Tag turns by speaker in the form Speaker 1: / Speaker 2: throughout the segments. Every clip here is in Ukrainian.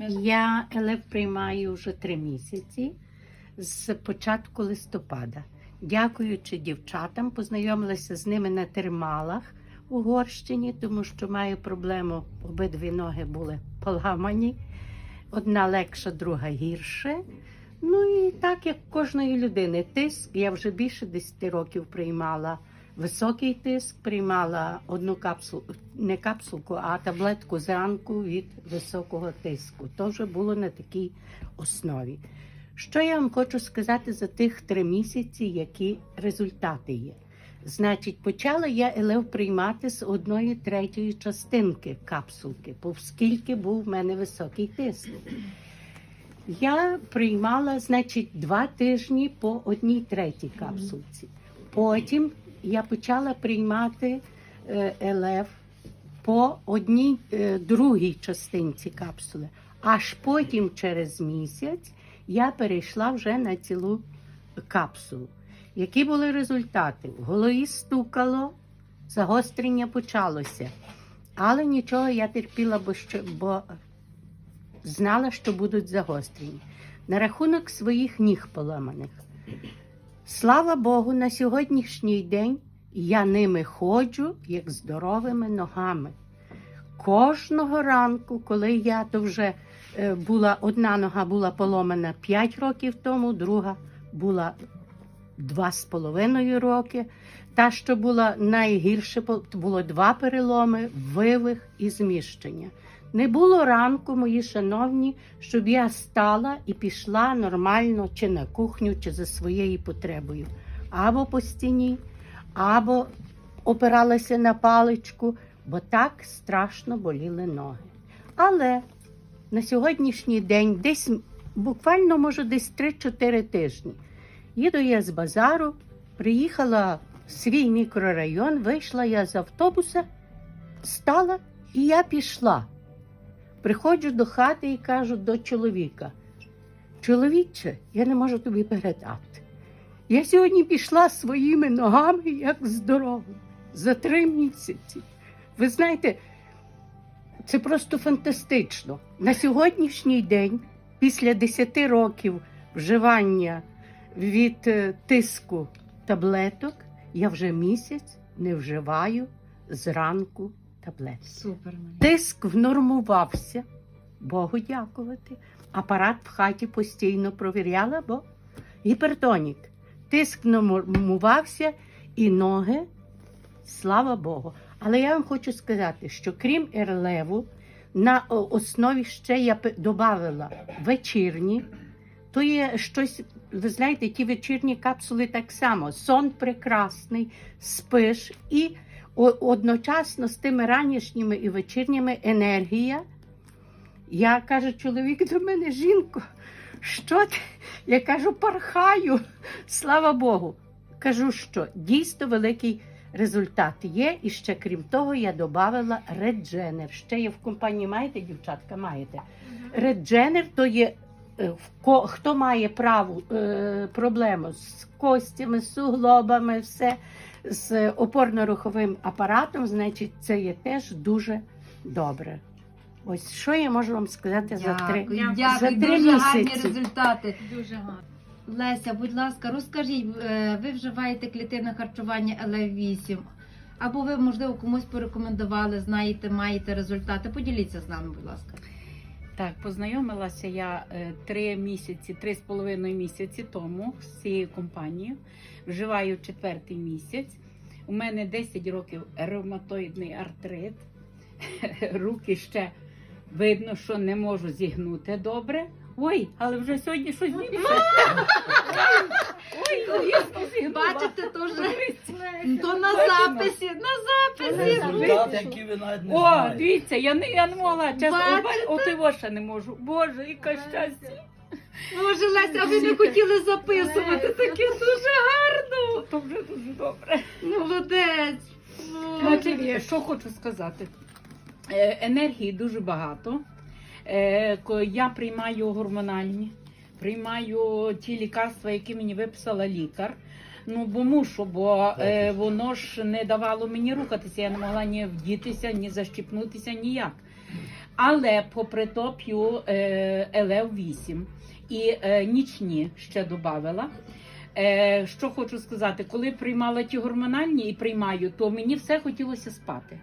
Speaker 1: Я ЕЛЕВ приймаю вже три місяці з початку листопада. Дякуючи дівчатам, познайомилася з ними на термалах в Угорщині, тому що маю проблему, обидві ноги були поламані. Одна легша, друга гірше. Ну і так, як кожної людини, тиск. Я вже більше 10 років приймала високий тиск, приймала одну капсулу, не капсулку, а таблетку зранку від високого тиску. То вже було на такій основі. Що я вам хочу сказати за тих три місяці, які результати є? Значить, почала я елев приймати з одної третьої частинки капсулки, оскільки був в мене високий тиск. Я приймала, значить, два тижні по одній третій капсулці. Потім я почала приймати елев по одній е, другій частинці капсули. Аж потім, через місяць, я перейшла вже на цілу капсулу. Які були результати? В голові стукало, загострення почалося. Але нічого я терпіла, бо, що, бо знала, що будуть загострені. На рахунок своїх ніг поламаних. Слава Богу, на сьогоднішній день я ними ходжу як здоровими ногами. Кожного ранку, коли я то вже е, була одна нога була поломана 5 років тому, друга була два з половиною роки. Та, що була найгірше, було два переломи, вивих і зміщення. Не було ранку, мої шановні, щоб я стала і пішла нормально чи на кухню, чи за своєю потребою. Або по стіні, або опиралася на паличку, бо так страшно боліли ноги. Але на сьогоднішній день, десь буквально, може, десь 3-4 тижні, їду я з базару, приїхала в свій мікрорайон, вийшла я з автобуса, стала і я пішла. Приходжу до хати і кажу до чоловіка: чоловіче, я не можу тобі передати. Я сьогодні пішла своїми ногами, як здорова, за три місяці. Ви знаєте, це просто фантастично. На сьогоднішній день, після 10 років вживання від е, тиску таблеток, я вже місяць не вживаю зранку таблеток.
Speaker 2: Супер.
Speaker 1: Тиск внормувався, Богу дякувати. Апарат в хаті постійно провіряла, бо гіпертонік. Тиск внормувався і ноги, слава Богу. Але я вам хочу сказати, що крім ерлеву, на основі ще я додала вечірні, то є щось, ви знаєте, ті вечірні капсули так само. Сон прекрасний, спиш і одночасно з тими ранішніми і вечірніми енергія. Я кажу, чоловік до мене, жінко, що ти? Я кажу, пархаю, слава Богу. Кажу, що дійсно великий результат є. І ще крім того, я додала редженер. Ще є в компанії маєте, дівчатка, маєте. Редженер то є е, хто має праву е, проблему з костями, з суглобами, все з опорно-руховим апаратом, значить, це є теж дуже добре. Ось що я можу вам сказати за три,
Speaker 2: Дякую,
Speaker 1: за
Speaker 2: дякую.
Speaker 1: три
Speaker 2: Дуже гарні
Speaker 1: місяці.
Speaker 2: результати.
Speaker 3: Дуже гарно.
Speaker 2: Леся, будь ласка, розкажіть, е, ви вживаєте клітинне харчування ЛФ8? Або ви, можливо, комусь порекомендували, знаєте, маєте результати. Поділіться з нами, будь ласка.
Speaker 3: Так, познайомилася я е, три місяці, три з половиною місяці тому з цією компанією. Вживаю четвертий місяць. У мене 10 років ревматоїдний артрит. Руки ще видно, що не можу зігнути добре. Ой, але вже сьогодні щось більше. Ой.
Speaker 2: Бачите, то вже то на записі, на записі.
Speaker 4: Результат, який ви навіть не
Speaker 3: О,
Speaker 4: знаєте.
Speaker 3: дивіться, я не, я не могла. Чесно,
Speaker 2: Бачите?
Speaker 3: от його ще не можу. Боже, яке щастя.
Speaker 2: Боже, Леся, а ви не хотіли записувати. Таке дуже гарно.
Speaker 3: То вже дуже добре.
Speaker 2: Молодець.
Speaker 3: Значить, що хочу сказати. Е, Енергії дуже багато. Е, ко- Я приймаю гормональні, приймаю ті лікарства, які мені виписала лікар. Ну, бо мушу, бо е, воно ж не давало мені рухатися. Я не могла ні вдітися, ні защіпнутися, ніяк. Але попри то п'ю е, Елев 8 і е, нічні ще додавала. Е, що хочу сказати, коли приймала ті гормональні і приймаю, то мені все хотілося спати.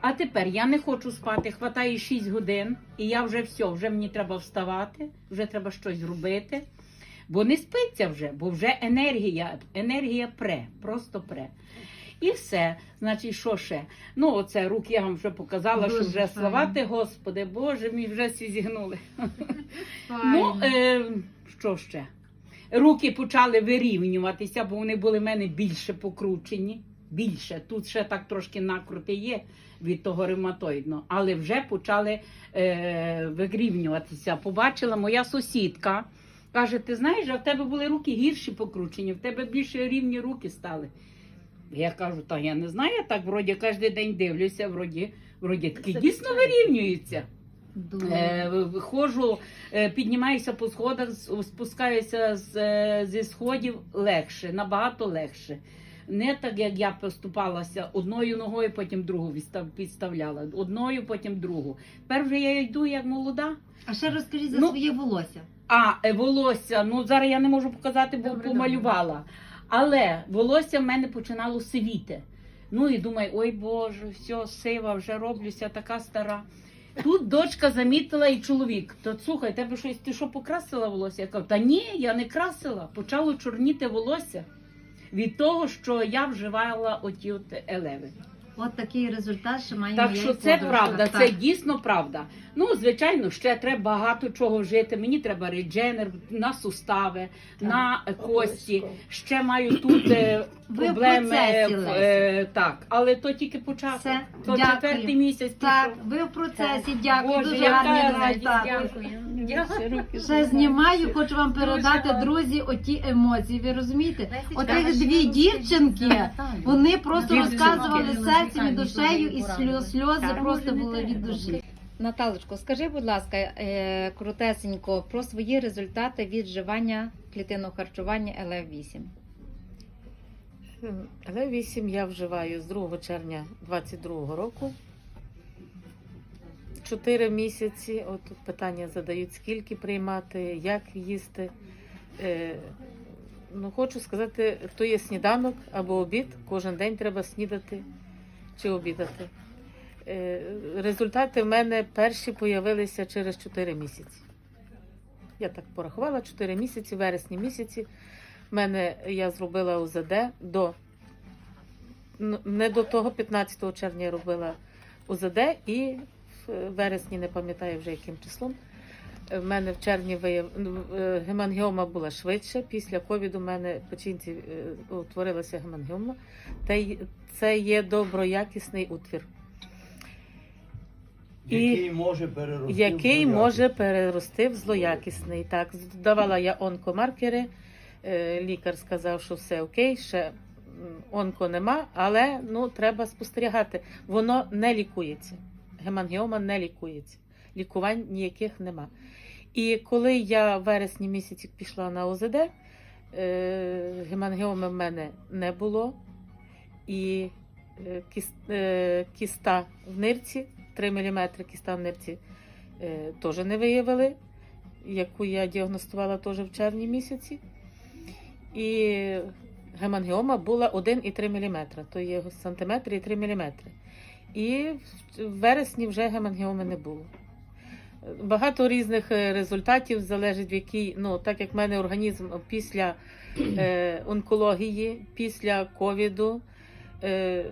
Speaker 3: А тепер я не хочу спати, хватає 6 годин, і я вже все, вже мені треба вставати, вже треба щось зробити. Бо не спиться вже, бо вже енергія, енергія пре, просто пре. І все. Значить, що ще? Ну, оце руки я вам вже показала,
Speaker 2: Дуже
Speaker 3: що вже
Speaker 2: файно.
Speaker 3: славати, Господи, Боже, мій вже всі зігнули.
Speaker 2: Файно.
Speaker 3: Ну, е, що ще? Руки почали вирівнюватися, бо вони були в мене більше покручені. Більше. Тут ще так трошки накрути є від того ревматоїдного, але вже почали е, вирівнюватися. Побачила моя сусідка. Каже, ти знаєш, а в тебе були руки гірші покручені, в тебе більше рівні руки стали. Я кажу, та я не знаю, я так вроді кожен день дивлюся, вроді, вроді таки дійсно вирівнюються. Е, виходжу, е, піднімаюся по сходах, спускаюся з, е, зі сходів легше, набагато легше. Не так, як я поступалася одною ногою, потім другу підставляла. Одною, потім другу. Тепер вже я йду як молода.
Speaker 2: А ще розкажіть за
Speaker 3: Ну,
Speaker 2: своє волосся.
Speaker 3: А е, волосся, ну зараз я не можу показати, бо
Speaker 2: Добре,
Speaker 3: помалювала. Але волосся в мене починало сивіти. Ну і думаю, ой Боже, все, сива, вже роблюся, така стара. Тут дочка замітила і чоловік. То слухай, тебе щось, ти що покрасила волосся? Я кажу, та ні, я не красила. Почало чорніти волосся від того, що я вживала оті от елеви.
Speaker 2: От такий результат, що має
Speaker 3: Так
Speaker 2: моя
Speaker 3: що це
Speaker 2: подружка.
Speaker 3: правда,
Speaker 2: Так.
Speaker 3: це дійсно правда. Ну, звичайно, ще треба багато чого вжити. Мені треба редженер на сустави, на е, кості. Ще маю тут е,
Speaker 2: Ви в
Speaker 3: проблеми.
Speaker 2: процесі,
Speaker 3: в- е, так, але то тільки початок.
Speaker 2: Все,
Speaker 3: То
Speaker 2: дякую.
Speaker 3: четвертий місяць.
Speaker 2: Так,
Speaker 3: пішов.
Speaker 2: ви в процесі, дякую,
Speaker 3: Боже,
Speaker 2: дуже
Speaker 3: яка
Speaker 2: гарний
Speaker 3: радість,
Speaker 2: результат.
Speaker 3: дякую.
Speaker 2: Ще знімаю, хочу вам передати, друзі, оті емоції. Ви розумієте? Отих дві дівчинки, вони просто розказували серцем і душею, і сльози просто були від душі. Наталочко, скажи, будь ласка, е, крутесенько про свої результати від вживання клітинного харчування ЛФ8.
Speaker 5: Але 8 я вживаю з 2 червня 22 року. Чотири місяці. От питання задають, скільки приймати, як їсти. Е, ну, хочу сказати, то є сніданок або обід. Кожен день треба снідати чи обідати. Е, результати в мене перші появилися через 4 місяці. Я так порахувала 4 місяці, вересні місяці. В мене я зробила УЗД до ну, не до того, 15 червня я робила УЗД і вересні не пам'ятаю вже яким числом. В мене в червні вияв... ну, е, гемангіома була швидше. Після ковіду в мене печінці е, утворилася гемангіома. Це є доброякісний утвір, І-
Speaker 6: Який може перерости.
Speaker 5: який може перерости в злоякісний. Так, давала я онкомаркери. е, Лікар сказав, що все окей, ще онко нема, але ну треба спостерігати. Воно не лікується. Гемангіома не лікується. Лікувань ніяких нема. І коли я в вересні місяці пішла на ОЗД, е, гемангіоми в мене не було. І е, е, кіста в нирці, 3 мм кіста в нирці теж не виявили, яку я діагностувала теж в червні місяці. І гемангіома була 1,3 мм, то є сантиметр і 3 мм. І в- вересні вже гемангіоми не було. Багато різних е, результатів залежить в якій, ну так як в мене організм після е, онкології, після ковіду, е,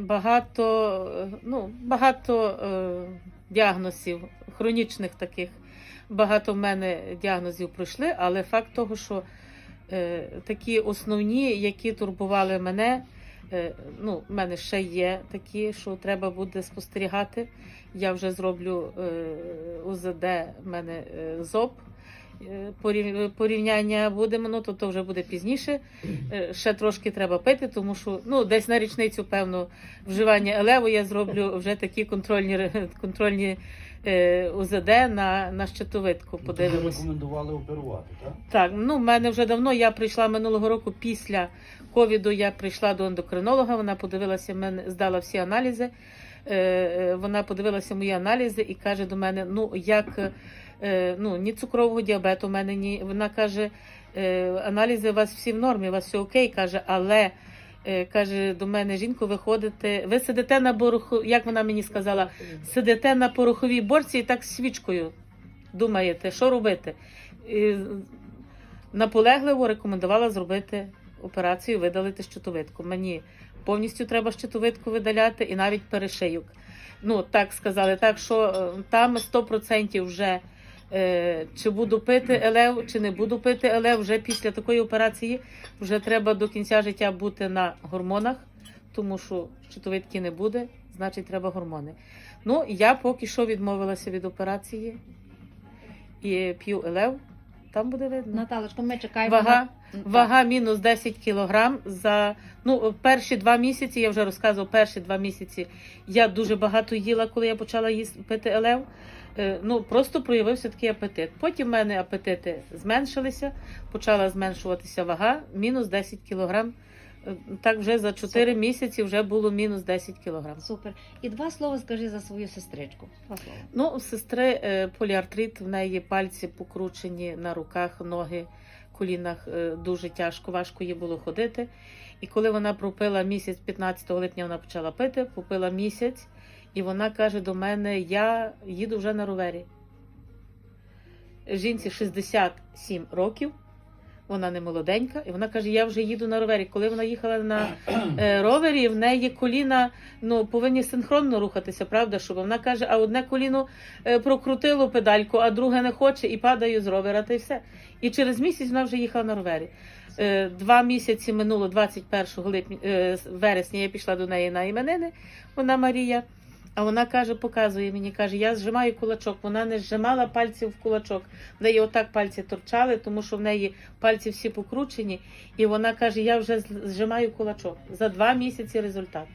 Speaker 5: багато, ну, багато е, діагнозів, хронічних таких. Багато в мене діагнозів пройшли, але факт того, що е, такі основні, які турбували мене, ну, в мене ще є такі, що треба буде спостерігати. Я вже зроблю е, УЗД, в мене е, ЗОП. Е, порів- Порівняння будемо, ну то, то вже буде пізніше. Е, Ще трошки треба пити, тому що ну, десь на річницю, певно, вживання елеву я зроблю вже такі контрольні, ре- контрольні е, УЗД на, на щитовидку.
Speaker 6: Ну, ви
Speaker 5: Подивимось.
Speaker 6: рекомендували оперувати, так?
Speaker 5: Так, ну в мене вже давно. Я прийшла минулого року після ковіду. Я прийшла до ендокринолога. Вона подивилася мене, здала всі аналізи. е, е, вона подивилася мої аналізи і каже до мене: ну як е, ну, ні цукрового діабету у мене, ні. Вона каже, е, аналізи у вас всі в нормі, у вас все окей, каже, але. е, Каже до мене, жінко, ви ходите, ви сидите на бороху, як вона мені сказала, сидите на пороховій борці і так свічкою думаєте, що робити. І наполегливо рекомендувала зробити операцію, видалити щитовидку. Мені повністю треба щитовидку видаляти і навіть перешийок. Ну, так сказали, так що е, там 100% вже е, чи буду пити елев, чи не буду пити елев, вже після такої операції вже треба до кінця життя бути на гормонах, тому що щитовидки не буде, значить треба гормони. Ну, я поки що відмовилася від операції і п'ю елев, там буде видно.
Speaker 2: Наталочко, ми чекаємо.
Speaker 5: Вага,
Speaker 2: на-
Speaker 5: вага мінус 10 кілограм за ну перші два місяці. Я вже розказував, перші два місяці я дуже багато їла, коли я почала їсти пити елев. Е, Ну просто проявився такий апетит. Потім в мене апетити зменшилися, почала зменшуватися вага, мінус 10 кілограм. Так вже за 4 місяці вже було мінус 10 кілограм.
Speaker 2: Супер. І два слова скажи за свою сестричку. Два слова.
Speaker 5: Ну, у сестри е, поліартрит, в неї пальці покручені на руках, ноги, колінах е, дуже тяжко, важко їй було ходити. І коли вона пропила місяць, 15 липня вона почала пити, попила місяць, і вона каже до мене: я їду вже на ровері. Жінці 67 років, вона не молоденька, і вона каже: Я вже їду на ровері. Коли вона їхала на е, ровері, в неї коліна ну, повинні синхронно рухатися, правда? Щоб вона каже, а одне коліно е, прокрутило педальку, а друге не хоче і падає з ровера, та й все. І через місяць вона вже їхала на ровері. Е, Два місяці минуло 21 липня, е, вересня я пішла до неї на іменини, вона Марія. А вона каже, показує мені, каже, я зжимаю кулачок. Вона не зжимала пальців в кулачок. В неї отак пальці торчали, тому що в неї пальці всі покручені. І вона каже, я вже зжимаю кулачок. За два місяці результат.